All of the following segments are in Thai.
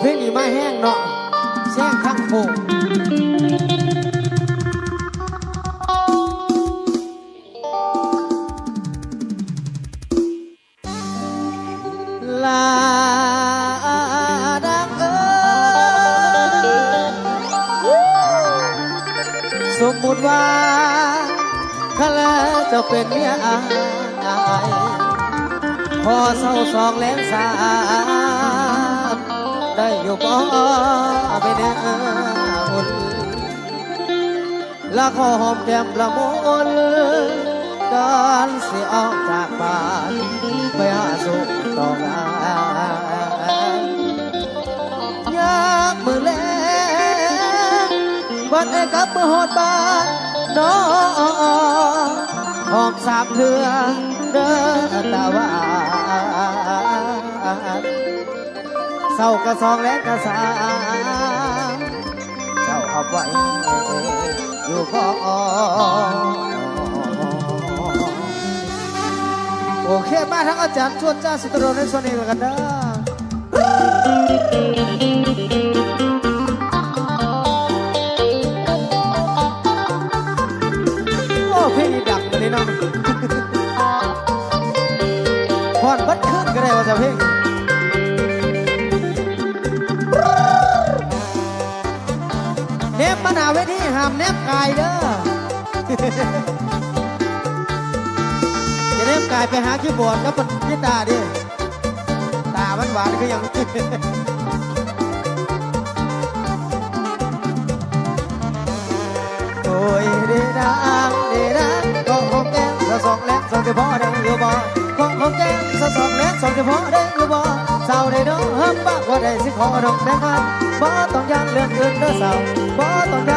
เพลงนี้มาแห้งเนาะแซงข้างโคงลาดังเอ้ยสมมุติว่าถ้าแล้วจะเป็นเมียอายพอเศร้าสองแรงสาม ได้อยู่บ่ไปเนื้ออุ่นละขอหอมแก้มละมุนก่อนสิออกจากบ้านไปหาสุขต่องานยากมือแลงวันไอ้กับมือหอดบ้านน้องหอมสามเถื่อเดินตาหวา เศร้ากระสองและกระสามเจ้าเอาไว้อยู่ก่อนโอเคมาทั้งอาจารย์ชวนจ้าสุตโรในส่วนนี้กันเด้อโอ้เพลงนี้ดังเลยเนาะพอนบัดขึ้นก็ได้ว่าจะเพลง เวทีห้ามเนบกายเด้อจะเนบกายไปหาคีย์บอร์ดกับมันกีตาดิตามันหวานคือยังโอ้ยเดดังเดดังของของแก้มสะสองแลกสองจะพอได้อยู่บ่ของของแก้มสะสองแลกสองจะพอได้อยู่บ่สาวได้น้องห้ามปากว่าได้สิขอดอกแดงกันบ่ต้องย่างเรื่องอื่นเด้อสาวบ่ต้องย่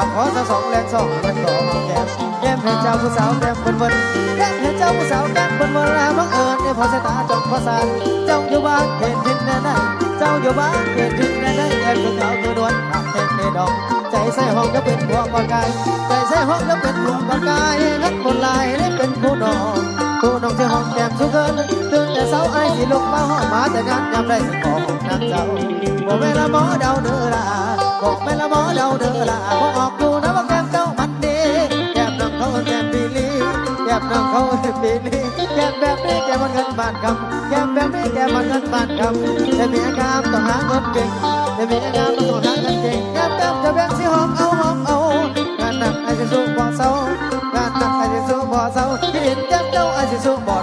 างเรื่องอื่นเด้อสาวขอสะสองแลกสองมันก็ของแก้มแก้มให้เจ้าผู้สาวแก้มเพิ่นเพิ่นแก้มให้เจ้าผู้สาวแก้มเพิ่นเพิ่นแล้วบังเอิญได้พอสายตาจงพอสานเจ้าอยู่บ้านเห็นทินแน่ได้เจ้าอยู่บ้านเห็นทินแน่ได้แก้มคือเจ้าคือดวนทำเต็มในดอกใจใส่ห้องจะเป็นพวงกอนกายใจใส่ห้องจะเป็นพวงกอนกายนักบนลายได้เป็นผู้นอง ผู้น้องที่ห้องแก้มสุกเกินตื่นแต่เช้าไอ้สิลุกมาห้องมาแต่งานยามได้สิขอของนางเจ้าบอกแม่ละหมอเดาเด้อละบอกแม่ละหมอเดาเด้อละบอกออกดูนะว่าแก้มเจ้ามันดีแก้มน้องเขาแก้มปีลีแก้มน้องเขาปีลีแก้มแบบนี้แก้มมันเงินบาทคำแก้มแบบนี้แก้มมันเงินบาทคำจะมีอาการต้องหาเงินเก่งจะมีอาการต้องหาเงินเก่งแก้ม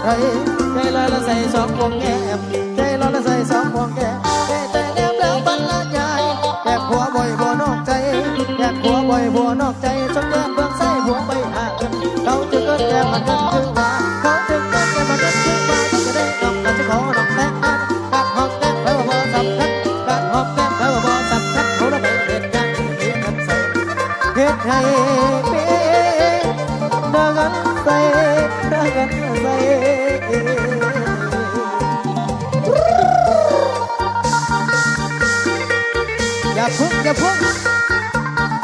สิสู้บ่ไทยใจลอยละใส่สองพวงแก้มใจลอยละใส่สองพวงแก้มแก้แต่แนมแล้วบรรลัยยายแก้มผัวบ่อยบ่นอกใจแก้มผัวบ่อยบ่นอกใจชนแก้มเพึ่งอย่าพึ่ง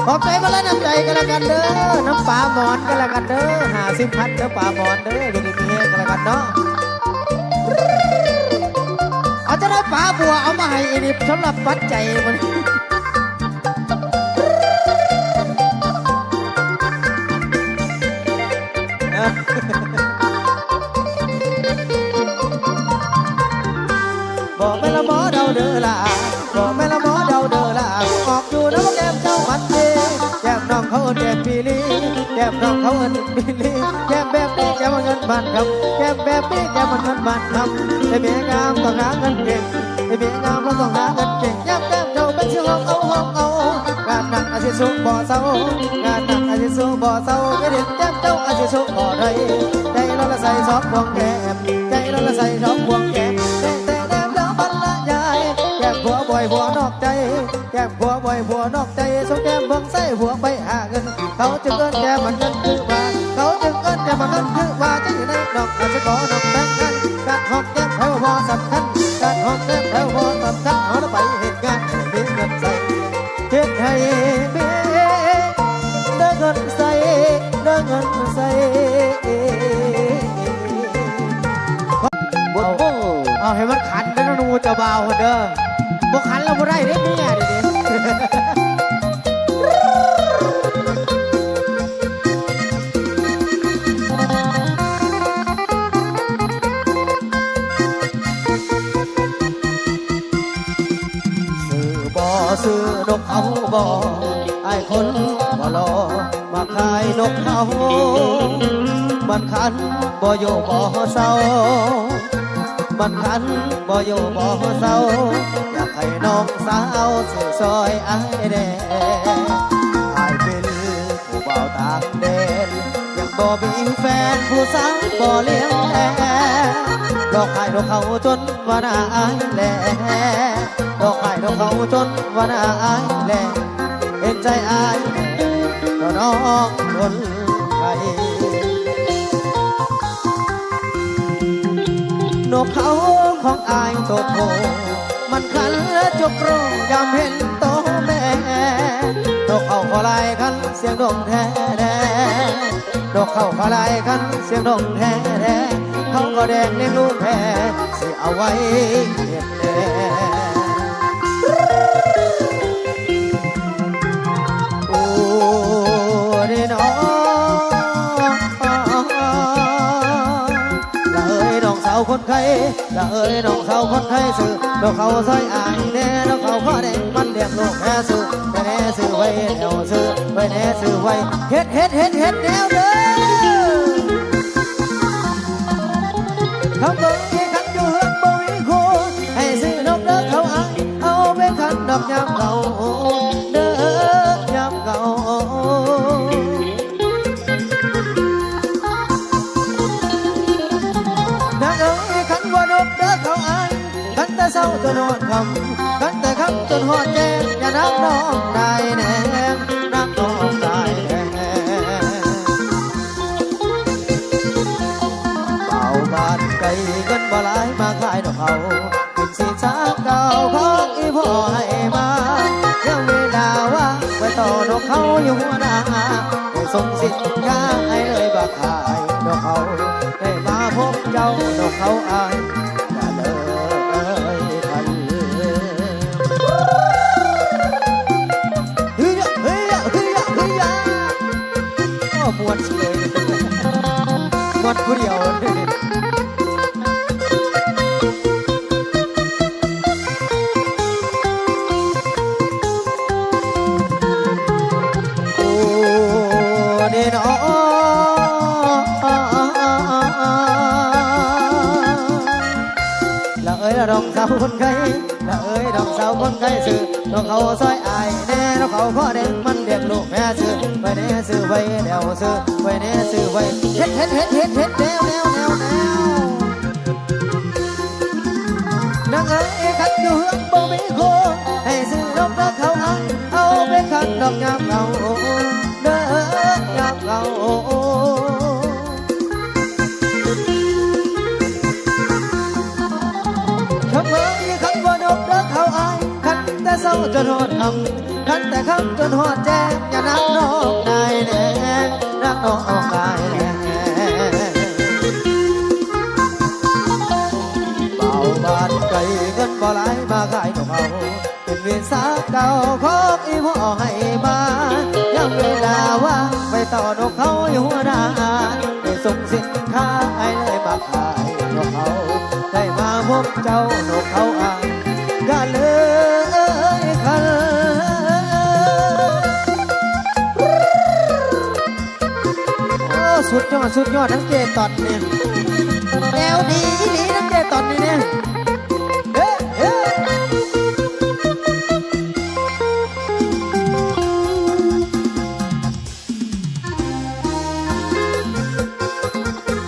ขอบใจมาแล้วน้ำใจกันละกันเด้อ น้ำปลาหมอนกันละกันเด้อหาสิพันเด้อปลาหมอนเด้ออยู่ดีมีเฮกันละกันเนาะเอาจะได้ปลาบัวเอามาให้อีนิบสำหรับปัจจัยมัน ก้มปีลีแก้มน้องเขาเอินปีลีแก้มแบบนี้แก้มมันเงินบานคำแก้มแบบนี้แก้มมันเงินบานคำได้เมียงามต้องหาเงินเก่งได้เมียงามเราต้องหาเงินเก่งย้ำแก้มเจ้าเป็นชื่อห้องเอาห้องเอางานหนักอาชีพสูงบ่อเศร้างานหนักอาชีพสูงบ่อเศร้าไม่เด็ดแก้มเจ้าอาชีพสูงบ่อไรใจเราละใส่ซอฟพวงแก้มใจเราละใส่ซอฟพวงแก้ม ก้มผัวบ่อยผัวนอกใจสมแก้มเบิ่งใส่ผัวไปหาเงิน เขาจึงเอิ้นแก้มมันเงินคือว่าเขาจึงเอิ้นแก้มมันเงินคือว่าจะอยู่ในดอกอาจจะขอดอกแต่งงานการหอมแก้มแถวบ่สำคัญการหอมแก้มแถวบ่สำคัญเขาต้องไปเหตุการณ์ให้มีเงินใส่เฮ็ดให้มีได้เงินใส่ได้เงินใส่เอาเอาให้มันขันเด้อนะหนูเจ้าบ่าวคนเด้อบกขันเราบ่ได้เด้เมียเด้เด้ซื้อบ่ ซื้อนกเขาบ่ไอ้คนบ่รอมาขายนกเขามันคันบ่อยู่บ่เศร้ามันคันบ่อยู่บ่เศร้า องสาวสื่อซอยไอ้ายแดงอายเป็นผู้เบาวต่างแดนยังบ่มีแฟนผู้สาวบ่เลี้ยงแพ้ดอกไข่ดอกเขาจนว่าหน้าอายแลดอกไข่ดอกเขาจนว่าหน้าอายแลเห็นใจอายก็น้องคนไทยนกเขาของอายโตโต มันขันจกรงยามเห็นโตแม่ดอกเขาขอลายขันเสียงดงแท้แดดอกเขาขอลายขันเสียงดงแท้แดเขาก็แดงเลี้ยงลูกแพ้สิเอาไว้เก็บแน่ องสาวคนไข้ละเอ้ยน้องสาคนไทยสื่อดอกเขาซอยอ่างแน่ดอกเขาข้อแดงมันเรียกลูกแค่สื่อไปแน่สื่อไว้แนวสื่อไปแน่สื่อไว้เฮ็ดเฮ็ดเฮ็ดเฮ็ดแนวเด้อทำเบิ่ง เศร้าจนหอดคำขันแต่คำจนหอดแจ้งอย่านับน้องได้แน่นับน้องได้แน่เป่าบานไก่เงินบ่หลายมาขายดอกเขากินสีสาเก่าของอีพ่อให้มายังไมีดาว่าไปต่อนกเขาอยู่หัวหน้าได้ส่งสินค้าให้เลยบ่ขายดอกเขาได้มาพบเจ้าดอกเขาอายอย่าย มวนผู้เดียว น่ดองเขาข้อเด็กมันเรียกลูกแม่ซื้อไว้แน่ซื้อไว้เดี๋ยวซื้อไว้แน่ซื้อไว้เฮ็ดเฮ็ดเฮ็ดเฮ็ดเฮ็ดแนวแนวแนวแนวนางเอ้ยขันอยู่เฮือนบ่มีโคให้ซื้อดอกดอกเขาอายเอาไปขันดอกยามเก่าเด้อยามเก่าคำเอ่ยคำว่านกรักเขาอายคันแต่เศร้าจนหอดคำ คันแต่คำจนหอดแจ้งอย่านักน้องได้แน่นักน้องได้แน่เป่าบานไก่เงินบ่หลมาขายของเขาเป็นเวรสาเก่าของอีพ่อให้มายังเวลาว่าไปต่อนกเขาอยู่หัวหน้าได้ส่งสินค้าให้เลยมาขายนกเขาได้มาพบเจ้า สุดยอดทั้งเจตอนเนี่ยแนวดีดีทั้งเจตอนนี่เนี่ยเฮ้เฮ้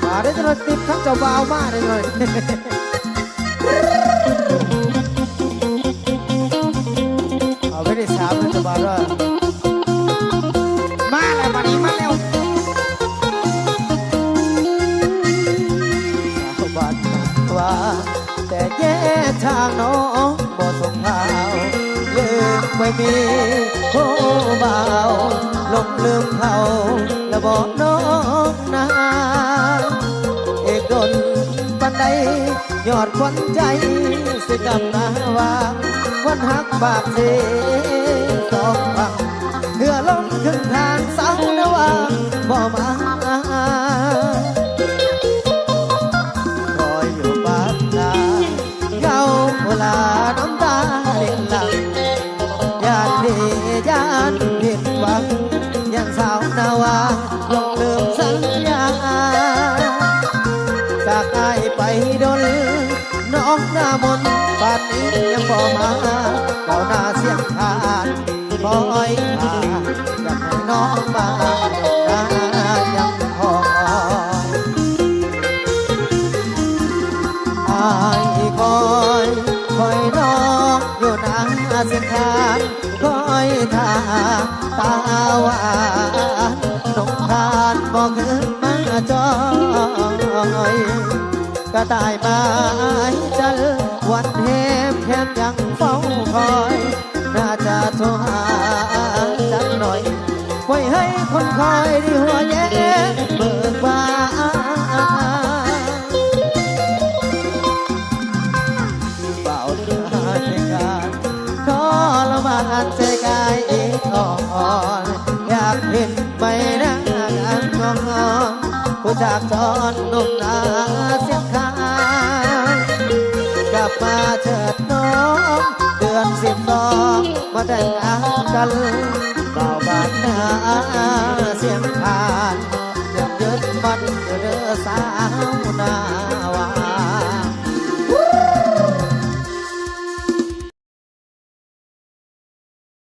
มาได้จะมาติดทั้งเจ้าบ่าวมาได้เลยเอาไปได้สามแล้วจะมาด้วยมา ทางน้องบ่สงข่าวลืมไม่มีผู้บ่าวลงลืมเขาแล้วบอกน้องนาเอกดนปันใดยอดควันใจสิกำนาวาวันหักบากสีสองฝั่งเพื่อลงถึงทางสาวนวาบ่มา ยานผิดหวังยังสาวนาวาลงลืมสัญญาจากอายไปดนน้องหน้ามนป่านนี้ยังบ่มาเก่าหน้าเสียงขาดคอยหาอยากให้น้องมาน้ายังคอยอายคอยคอยน้องอยู่นาเส้นทางคอย ทาตาหวานสงทานบอกขึ้นมาจอยกระต่ายไม้จันวันเฮมแคมยังเฝ้าคอย น่าจะโทรหาจันหน่อยไว้ให้คนคอยดีหัว จากจอนนมนาเสียงคางกลับมาเถิดน้องเดือนสิบสองมาแต่งงานกันเบาบานหนา